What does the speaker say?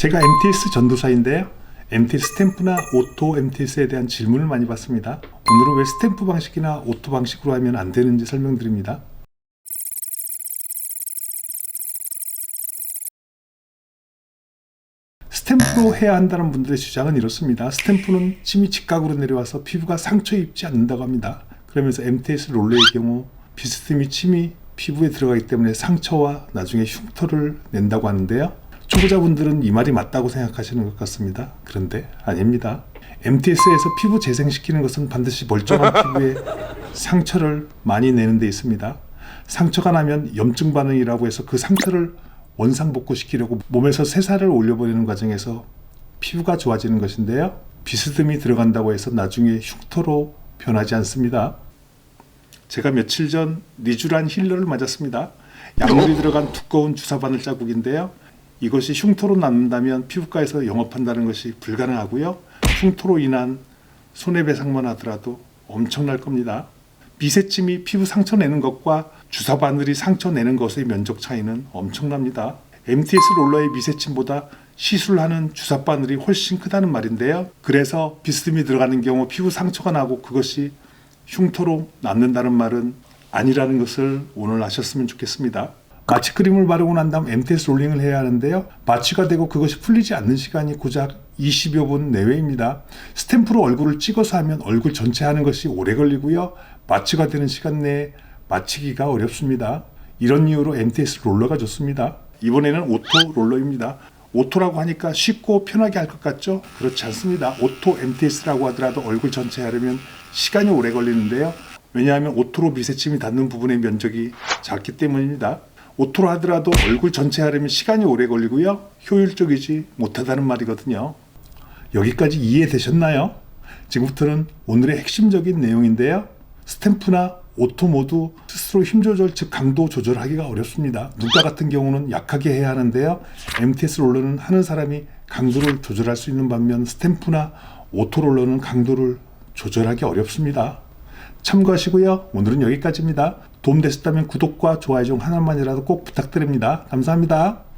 제가 MTS 전도사인데요. MTS 스탬프나 오토 MTS에 대한 질문을 많이 받습니다. 오늘은 왜 스탬프 방식이나 오토 방식으로 하면 안 되는지 설명드립니다. 스탬프로 해야 한다는 분들의 주장은 이렇습니다. 스탬프는 침이 직각으로 내려와서 피부가 상처 입지 않는다고 합니다. 그러면서 MTS 롤러의 경우 비스듬히 침이 피부에 들어가기 때문에 상처와 나중에 흉터를 낸다고 하는데요. 초보자분들은 이 말이 맞다고 생각하시는 것 같습니다. 그런데 아닙니다. MTS에서 피부 재생시키는 것은 반드시 멀쩡한 피부에 상처를 많이 내는 데 있습니다. 상처가 나면 염증 반응이라고 해서 그 상처를 원상복구시키려고 몸에서 세살을 올려버리는 과정에서 피부가 좋아지는 것인데요. 비스듬히 들어간다고 해서 나중에 흉터로 변하지 않습니다. 제가 며칠 전 리쥬란 힐러를 맞았습니다. 약물이 들어간 두꺼운 주사 바늘 자국인데요. 이것이 흉터로 남는다면 피부과에서 영업한다는 것이 불가능하고요. 흉터로 인한 손해배상만 하더라도 엄청날 겁니다. 미세침이 피부 상처 내는 것과 주사 바늘이 상처 내는 것의 면적 차이는 엄청납니다. MTS 롤러의 미세침보다 시술하는 주사 바늘이 훨씬 크다는 말인데요. 그래서 비스듬히 들어가는 경우 피부 상처가 나고 그것이 흉터로 남는다는 말은 아니라는 것을 오늘 아셨으면 좋겠습니다. 마취 크림을 바르고 난 다음 MTS 롤링을 해야 하는데요. 마취가 되고 그것이 풀리지 않는 시간이 고작 20여 분 내외입니다. 스탬프로 얼굴을 찍어서 하면 얼굴 전체 하는 것이 오래 걸리고요. 마취가 되는 시간 내에 마치기가 어렵습니다. 이런 이유로 MTS 롤러가 좋습니다. 이번에는 오토 롤러입니다. 오토라고 하니까 쉽고 편하게 할 것 같죠? 그렇지 않습니다. 오토 MTS라고 하더라도 얼굴 전체 하려면 시간이 오래 걸리는데요. 왜냐하면 오토로 미세침이 닿는 부분의 면적이 작기 때문입니다. 오토로 하더라도 얼굴 전체 하려면 시간이 오래 걸리고요. 효율적이지 못하다는 말이거든요. 여기까지 이해되셨나요? 지금부터는 오늘의 핵심적인 내용인데요. 스탬프나 오토 모두 스스로 힘 조절, 즉 강도 조절하기가 어렵습니다. 눈가 같은 경우는 약하게 해야 하는데요. MTS 롤러는 하는 사람이 강도를 조절할 수 있는 반면 스탬프나 오토 롤러는 강도를 조절하기 어렵습니다. 참고하시고요. 오늘은 여기까지입니다. 도움되셨다면 구독과 좋아요 중 하나만이라도 꼭 부탁드립니다. 감사합니다.